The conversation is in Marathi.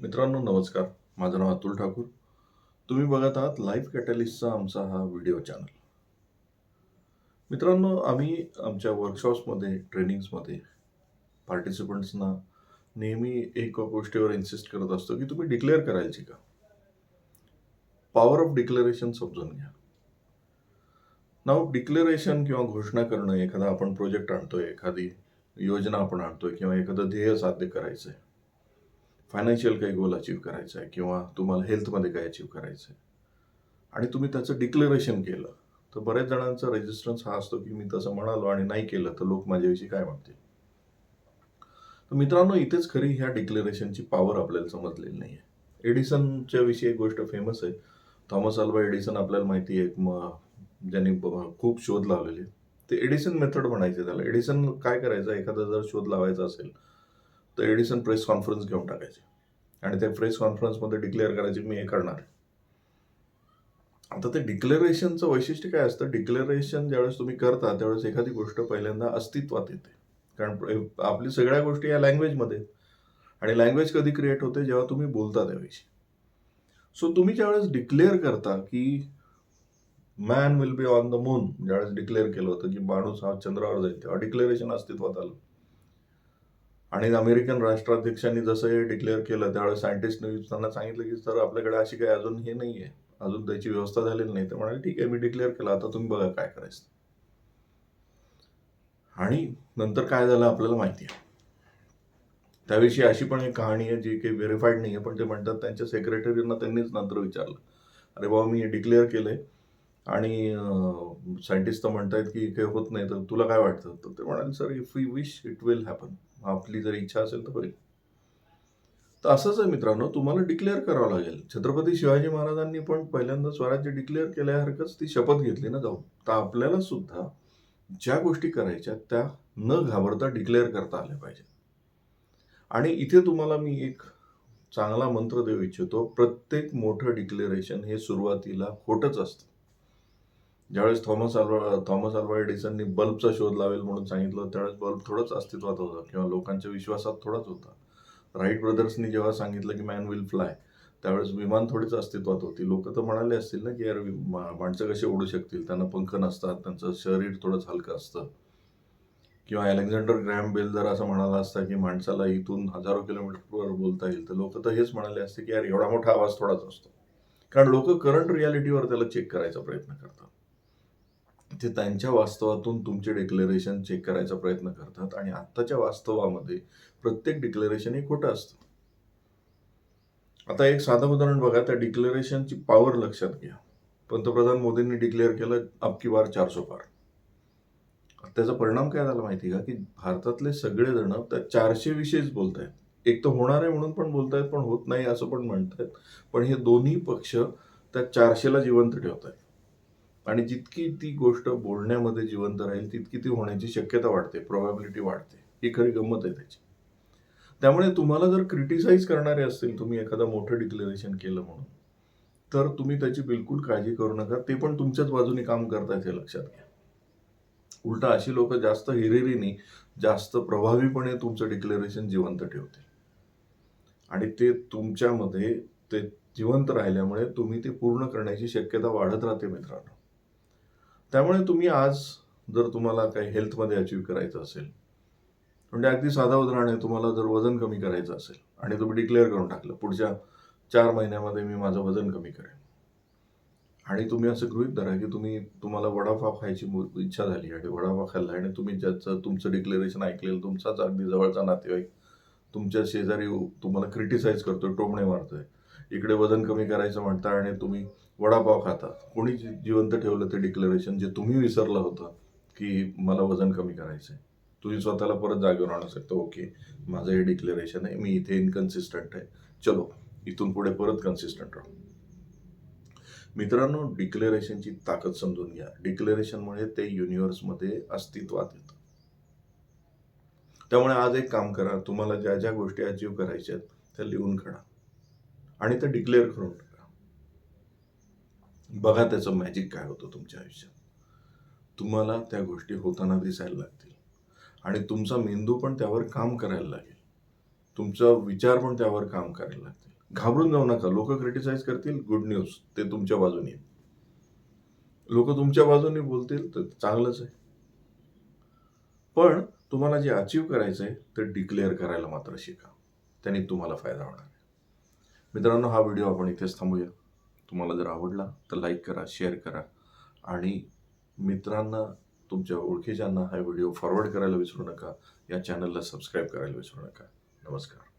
मित्रांनो नमस्कार. माझं नाव अतुल ठाकूर. तुम्ही बघत आहात लाईफ कॅटलिस्टचा आमचा हा व्हिडिओ चॅनल मित्रांनो आम्ही आमच्या वर्कशॉप्समध्ये ट्रेनिंग्समध्ये पार्टिसिपंट्सना नेहमी एक गोष्टीवर इन्सिस्ट करत असतो की तुम्ही डिक्लेअर करायची का पॉवर ऑफ डिक्लेरेशन समजून घ्या. नाव डिक्लेरेशन किंवा घोषणा करणं एखादा आपण प्रोजेक्ट आणतोय एखादी योजना आपण आणतोय किंवा एखादं ध्येय साध्य करायचं आहे फायनान्शियल काही गोल अचीव करायचा आहे किंवा तुम्हाला हेल्थमध्ये काय अचीव करायचं आहे आणि तुम्ही त्याचं डिक्लेरेशन केलं तर बऱ्याच जणांचा रेजिस्टन्स हा असतो की मी तसं म्हणालो आणि नाही केलं तर लोक माझ्याविषयी काय म्हणतील? तर मित्रांनो इथेच खरी ह्या डिक्लेरेशनची पॉवर आपल्याला समजलेली नाही आहे एडिसनच्या विषयी एक गोष्ट फेमस आहे. थॉमस अल्वा एडिसन आपल्याला माहिती आहे एक ज्यांनी खूप शोध लावलेले ते एडिसन मेथड म्हणायचे त्याला. एडिसन काय करायचं? एखादा जर शोध लावायचा असेल तर एडिसन प्रेस कॉन्फरन्स घेऊन टाकायचे. आणि त्या प्रेस कॉन्फरन्समध्ये डिक्लेअर करायचे मी हे करणार आहे. आता ते डिक्लेरेशनचं वैशिष्ट्य काय असतं? डिक्लेरेशन ज्यावेळेस तुम्ही करता त्यावेळेस एखादी गोष्ट पहिल्यांदा अस्तित्वात येते. कारण आपली सगळ्या गोष्टी या लँग्वेजमध्ये आणि लँग्वेज कधी क्रिएट होते? जेव्हा तुम्ही बोलता त्याविषयी सो तुम्ही ज्यावेळेस डिक्लेअर करता की man will be on the moon ज्यावेळेस डिक्लेअर केलं होतं की माणूस हा चंद्रावर जाईल तेव्हा डिक्लेरेशन अस्तित्वात आलं. आणि अमेरिकन राष्ट्राध्यक्षांनी जसं हे डिक्लेअर केलं त्यावेळेस सायंटिस्टने त्यांना सांगितलं की सर आपल्याकडे अशी काही अजून हे नाही आहे अजून त्याची व्यवस्था झालेली नाही. तर म्हणाले ठीक आहे मी डिक्लेअर केलं. आता तुम्ही बघा काय करायचं. आणि नंतर काय झालं आपल्याला माहिती आहे. त्याविषयी अशी पण एक कहाणी आहे जी काही व्हेरीफाईड नाही आहे पण ते म्हणतात त्यांच्या सेक्रेटरीना त्यांनीच नंतर विचारलं. अरे बाबा मी डिक्लेअर केलंय. आणि सायंटिस्ट तर म्हणतायत की काही होत नाही तर तुला काय वाटतं? तर ते म्हणाले sir if you wish it will happen आपली जर इच्छा असेल तर होईल. तर असंच आहे मित्रांनो तुम्हाला डिक्लेअर करावं लागेल. छत्रपती शिवाजी महाराजांनी पण पहिल्यांदा स्वराज्य डिक्लेअर केल्यासारखंच ती शपथ घेतली ना जाऊन. तर आपल्याला सुद्धा ज्या गोष्टी करायच्या त्या न घाबरता डिक्लेअर करता आल्या पाहिजेत. आणि इथे तुम्हाला मी एक चांगला मंत्र देऊ इच्छितो. प्रत्येक मोठं डिक्लेरेशन हे सुरुवातीला खोटंच असतं. ज्यावेळेस थॉमस अल्वा थॉमस अल्वा एडिसननी बल्बचा शोध लावेल म्हणून सांगितलं त्यावेळेस बल्ब थोडंच अस्तित्वात होता किंवा लोकांच्या विश्वासात थोडाच होता. राईट ब्रदर्सनी जेव्हा सांगितलं की मॅन विल फ्लाय त्यावेळेस विमान थोडीच अस्तित्वात होती. लोक तर म्हणाले असतील ना की यार माणसं कसे उडू शकतील? त्यांना पंख नसतात त्यांचं शरीर थोडंच हलकं असतं. किंवा अलेक्झांडर ग्रॅम बेल जर असं म्हणाला असता की माणसाला इथून हजारो किलोमीटरवर बोलता येईल. तर लोक तर हेच म्हणाले असते की यार एवढा मोठा आवाज थोडाच असतो. कारण लोक करंट रियालिटीवर त्याला चेक करायचा प्रयत्न करतात. ते त्यांच्या वास्तवातून तुमचे डिक्लेरेशन चेक करायचा प्रयत्न करतात आणि आत्ताच्या वास्तवामध्ये प्रत्येक डिक्लेरेशन हे खोटं असतं. आता एक साधं उदाहरण बघा त्या डिक्लेरेशनची पॉवर लक्षात घ्या. पंतप्रधान मोदींनी डिक्लेअर केलं अबकी बार चारसो पार. त्याचा परिणाम काय झाला माहिती का? की भारतातले सगळेजण त्या चारशे विषयीच बोलत आहेत एक तर होणार आहे म्हणून पण बोलतायत पण होत नाही असं पण म्हणतायत. पण हे दोन्ही पक्ष त्या चारशेला जिवंत ठेवत आहेत आणि जितकी ती गोष्ट बोलण्यामध्ये जिवंत राहील तितकी ती होण्याची शक्यता वाढते प्रॉबॅबिलिटी वाढते. ही खरी गंमत आहे त्याची. त्यामुळे तुम्हाला जर क्रिटिसाइज करणारे असतील तुम्ही एखादं मोठं डिक्लेरेशन केलं म्हणून तर तुम्ही त्याची बिलकुल काळजी करू नका. ते पण तुमच्याच बाजूने काम करतायत हे लक्षात घ्या. उलटा अशी लोक जास्त हिरिरीने जास्त प्रभावीपणे तुमचं डिक्लेरेशन जिवंत ठेवते आणि ते तुमच्यामध्ये ते जिवंत राहिल्यामुळे तुम्ही ते पूर्ण करण्याची शक्यता वाढत राहते मित्रांनो. त्यामुळे तुम्ही आज जर तुम्हाला काही हेल्थमध्ये अचीव करायचं असेल म्हणजे अगदी साधा उदाहरण तुम्हाला जर वजन कमी करायचं असेल आणि तुम्ही डिक्लेअर करून टाकलं पुढच्या चार महिन्यामध्ये मी माझं वजन कमी करेन. आणि तुम्ही असं गृहीत धरा की तुम्ही तुम्हाला वडापाव खायची इच्छा झाली आणि वडापाव खाल्ला आणि तुम्ही ज्याचं तुमचं डिक्लेरेशन ऐकलेलं तुमचाच अगदी जवळचा नातेवाईक तुमच्या शेजारी तुम्हाला क्रिटिसाइज करतोय टोमणे मारतोय. इकडे वजन कमी करायचं म्हणता आणि तुम्ही वडापाव खाता. कोणी जिवंत ठेवलं ते डिक्लेरेशन जे तुम्ही विसरलं होतं की मला वजन कमी करायचं आहे तुम्ही स्वतःला परत जागेवर आणू शकता. ओके माझं हे डिक्लेरेशन आहे. मी इथे इनकन्सिस्टंट आहे. चलो इथून पुढे परत कन्सिस्टंट राहू. मित्रांनो डिक्लेरेशनची ताकद समजून घ्या. डिक्लेरेशनमुळे ते युनिव्हर्समध्ये अस्तित्वात येतं. त्यामुळे आज एक काम करा. तुम्हाला ज्या ज्या गोष्टी अचीव करायच्या आहेत त्या लिहून काढा. आणि ते डिक्लेअर करून टाका. बघा त्याचं मॅजिक काय होतं तुमच्या आयुष्यात. तुम्हाला त्या गोष्टी होताना दिसायला लागतील. आणि तुमचा मेंदू पण त्यावर काम करायला लागेल. तुमचा विचार पण त्यावर काम करायला लागतील. घाबरून जाऊ नका. लोक क्रिटिसाइज करतील. गुड न्यूज ते तुमच्या बाजूने लोक तुमच्या बाजूने बोलतील तर चांगलंच आहे. पण तुम्हाला जे अचीव करायचं आहे ते डिक्लेअर करायला मात्र शिका. त्याने तुम्हाला फायदा होणार. मित्रांनो हा व्हिडिओ आपण इथेच थांबूया. तुम्हाला जर आवडला तर लाईक करा शेअर करा. आणि मित्रांना तुमच्या ओळखीच्यांना हा व्हिडिओ फॉरवर्ड करायला विसरू नका. या चॅनलला सबस्क्राईब करायला विसरू नका. नमस्कार.